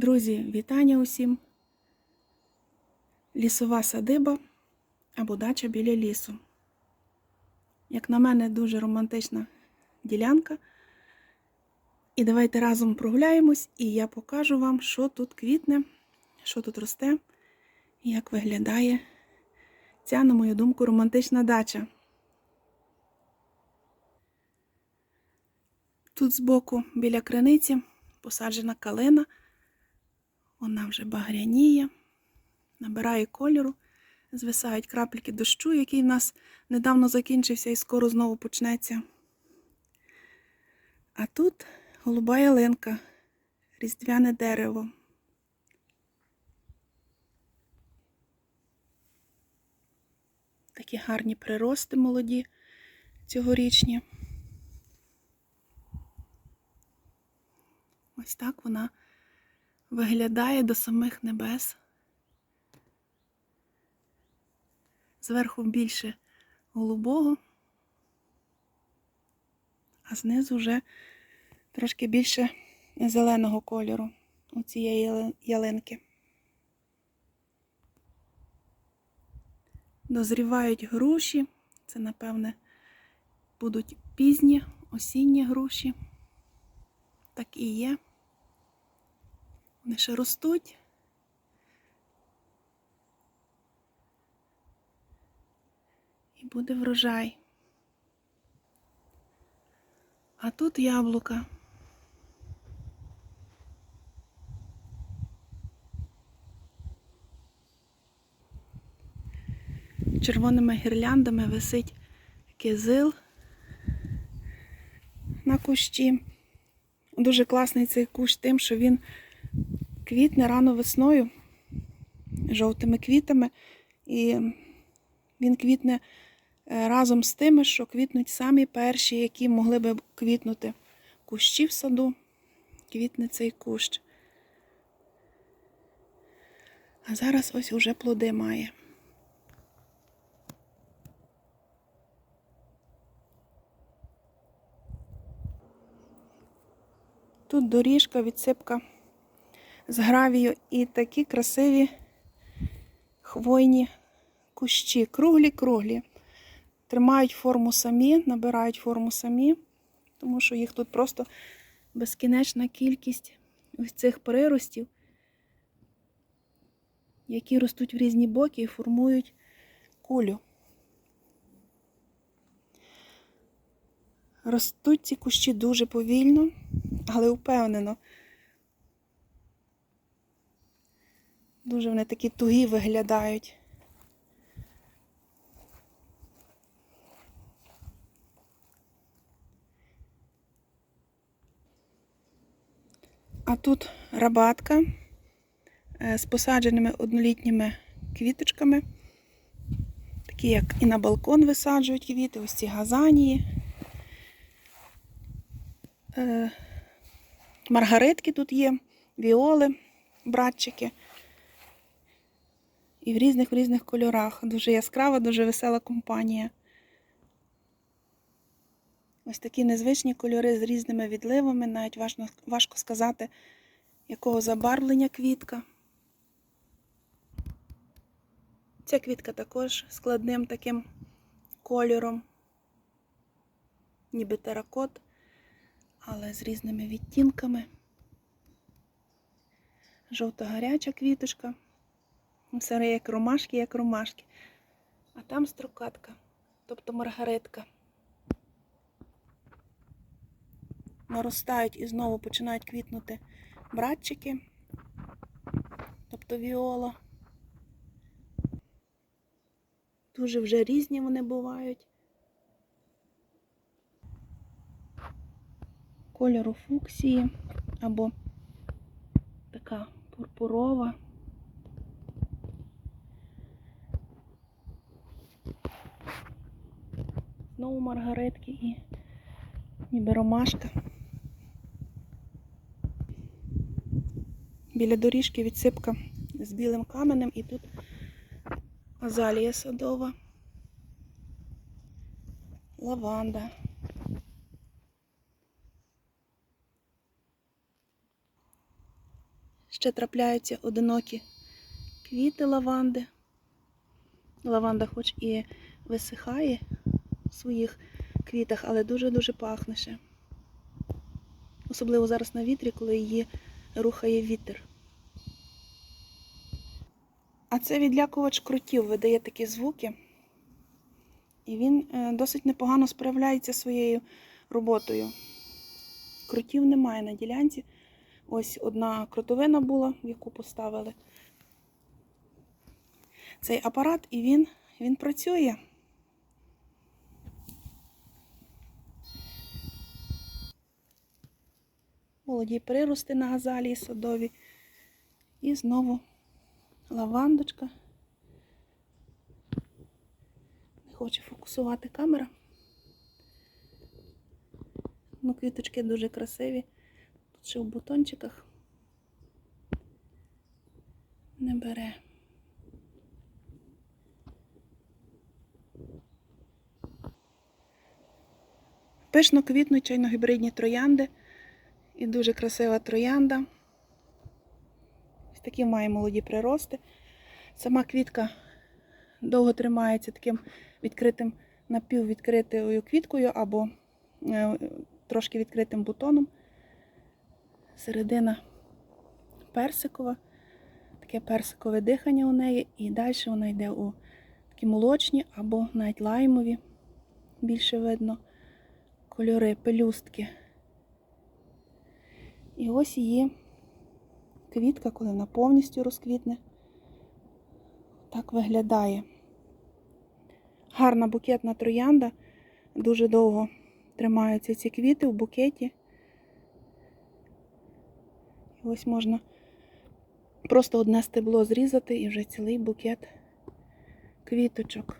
Друзі, вітання усім! Лісова садиба або дача біля лісу. Як на мене, дуже романтична ділянка. І давайте разом прогуляємось, і я покажу вам, що тут квітне, що тут росте, як виглядає ця, на мою думку, романтична дача. Тут збоку біля криниці посаджена калина. Вона вже багряніє, набирає кольору, звисають крапельки дощу, який в нас недавно закінчився і скоро знову почнеться. А тут голуба ялинка, різдвяне дерево. Такі гарні прирости молоді цьогорічні. Ось так вона виглядає до самих небес. Зверху більше голубого, а знизу вже трошки більше зеленого кольору у цієї ялинки. Дозрівають груші, це, напевне, будуть пізні осінні груші. Так і є. Вони ще ростуть. І буде врожай. А тут яблука. Червоними гірляндами висить кизил на кущі. Дуже класний цей кущ тим, що він квітне рано весною жовтими квітами, і він квітне е, разом з тими, що квітнуть самі перші, які могли би квітнути кущі в саду, квітне цей кущ. А зараз ось уже плоди має. Тут доріжка, відсипка з гравію і такі красиві хвойні кущі, круглі-круглі. Тримають форму самі, набирають форму самі, тому що їх тут просто безкінечна кількість ось цих приростів, які ростуть в різні боки і формують кулю. Ростуть ці кущі дуже повільно, але впевнено. Дуже вони такі тугі виглядають. А тут рабатка е, з посадженими однолітніми квіточками, такі, як і на балкон висаджують квіти, ось ці газанії. Е, маргаритки тут є, віоли, братчики. І в різних в різних кольорах. Дуже яскрава, дуже весела компанія. Ось такі незвичні кольори з різними відливами, навіть важко, важко сказати, якого забарвлення квітка. Ця квітка також складним таким кольором, ніби теракот, але з різними відтінками. Жовто-гаряча квіточка. Все як ромашки, як ромашки. А там строкатка, тобто маргаритка. Наростають і знову починають квітнути братчики, тобто віола. Дуже вже різні вони бувають. Кольору фуксії або така пурпурова. Знову маргаритки і ніби ромашка. Біля доріжки відсипка з білим каменем і тут азалія садова, лаванда. Ще трапляються одинокі квіти лаванди. Лаванда хоч і висихає в своїх квітах, але дуже-дуже пахне ще. Особливо зараз на вітрі, коли її рухає вітер. А це відлякувач крутів видає такі звуки. І він е, досить непогано справляється своєю роботою. Крутів немає на ділянці. Ось одна крутовина була, яку поставили цей апарат, і він, він працює. Молоді прирости на газалії садові. І знову лавандочка. Не хоче фокусувати камера. Ну, квіточки дуже красиві. Тут ще в бутончиках не бере. Пишно квітнуть чайно-гібридні троянди. І дуже красива троянда. Ось такі має молоді прирости. Сама квітка довго тримається таким відкритим напіввідкритою квіткою або е, трошки відкритим бутоном. Середина персикова, таке персикове дихання у неї, і далі вона йде у такі молочні або навіть лаймові, більше видно, кольори, пелюстки. І ось її квітка, коли вона повністю розквітне, так виглядає. Гарна букетна троянда. Дуже довго тримаються ці квіти в букеті. І ось можна просто одне стебло зрізати і вже цілий букет квіточок.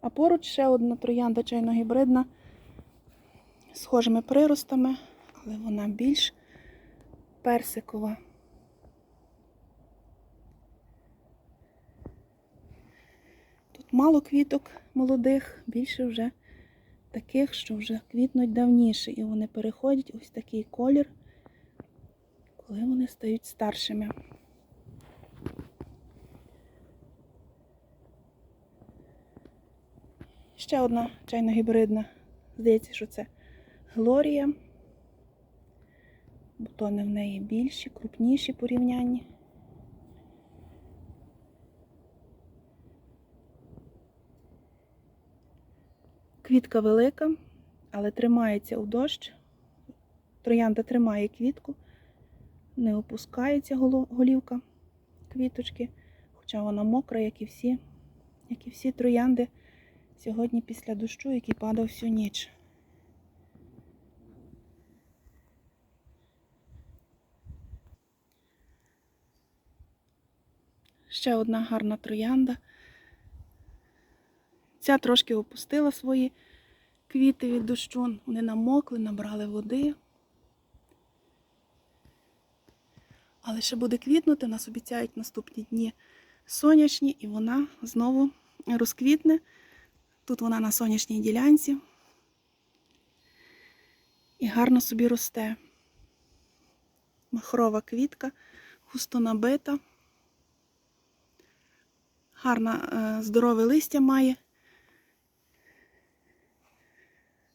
А поруч ще одна троянда чайно-гібридна з схожими приростами, але вона більш персикова. Тут мало квіток молодих, більше вже таких, що вже квітнуть давніше, і вони переходять ось такий колір, коли вони стають старшими. Ще одна чайно-гібридна. Здається, що це Глорія. Бутони в неї більші, крупніші порівнянні. Квітка велика, але тримається у дощ. Троянда тримає квітку, не опускається голівка квіточки, хоча вона мокра, як і всі, як і всі троянди сьогодні після дощу, який падав всю ніч. Ще одна гарна троянда. Ця трошки опустила свої квіти від дощу. Вони намокли, набрали води. Але ще буде квітнути, нас обіцяють наступні дні сонячні, і вона знову розквітне. Тут вона на сонячній ділянці. І гарно собі росте. Махрова квітка, густо набита. Гарна, е, здорове листя має.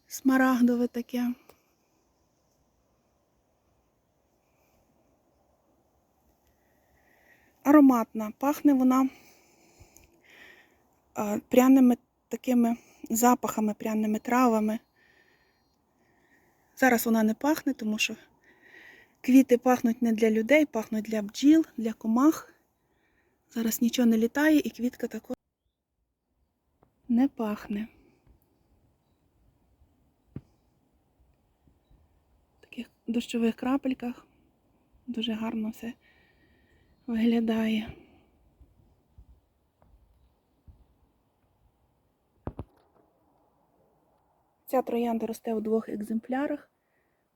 Смарагдове таке. Ароматна. Пахне вона е, пряними такими запахами, пряними травами. Зараз вона не пахне, тому що квіти пахнуть не для людей, пахнуть для бджіл, для комах. Зараз нічого не літає і квітка також не пахне. В таких дощових крапельках дуже гарно все виглядає. Ця троянда росте у двох екземплярах,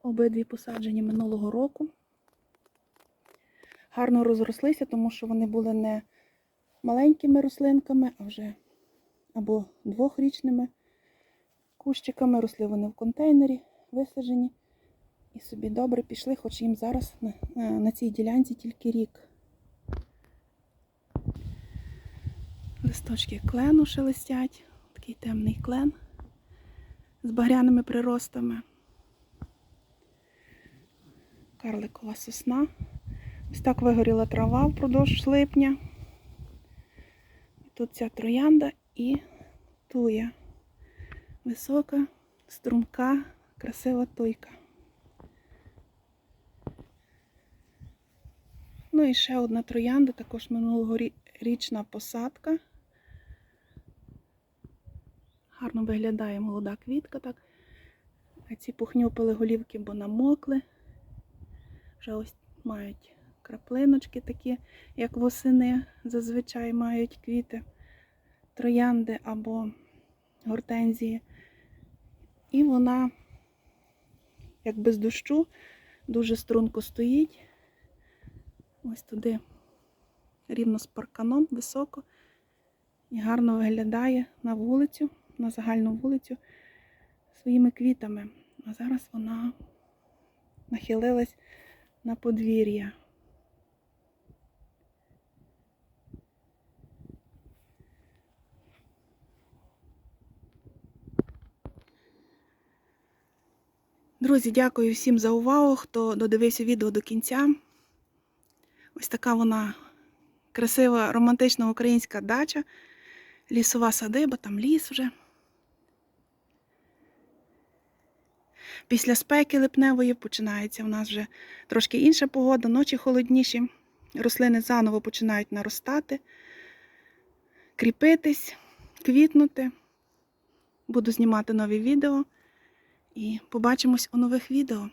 обидві посаджені минулого року. Гарно розрослися, тому що вони були не маленькими рослинками, а вже або двохрічними кущиками. Росли вони в контейнері, висаджені І собі добре пішли, хоч їм зараз на, на, на цій ділянці тільки рік. Листочки клену шелестять, такий темний клен з багряними приростами. Карликова сосна. Ось так вигоріла трава впродовж липня. Тут ця троянда і туя. Висока, струмка, красива туйка. Ну і ще одна троянда, також минулогорічна посадка. Гарно виглядає молода квітка так. А ці пухнюпили голівки, бо намокли. Вже ось мають краплиночки такі, як восени зазвичай мають квіти, троянди або гортензії. І вона, як без дощу, дуже струнко стоїть. Ось туди рівно з парканом, високо. І гарно виглядає на вулицю, на загальну вулицю своїми квітами. А зараз вона нахилилась на подвір'я. Друзі, дякую всім за увагу, хто додивився відео до кінця. Ось така вона красива, романтична українська дача, лісова садиба, там ліс вже. Після спеки липневої починається в нас вже трошки інша погода, ночі холодніші. Рослини заново починають наростати, кріпитись, квітнути. Буду знімати нові відео і побачимось у нових відео.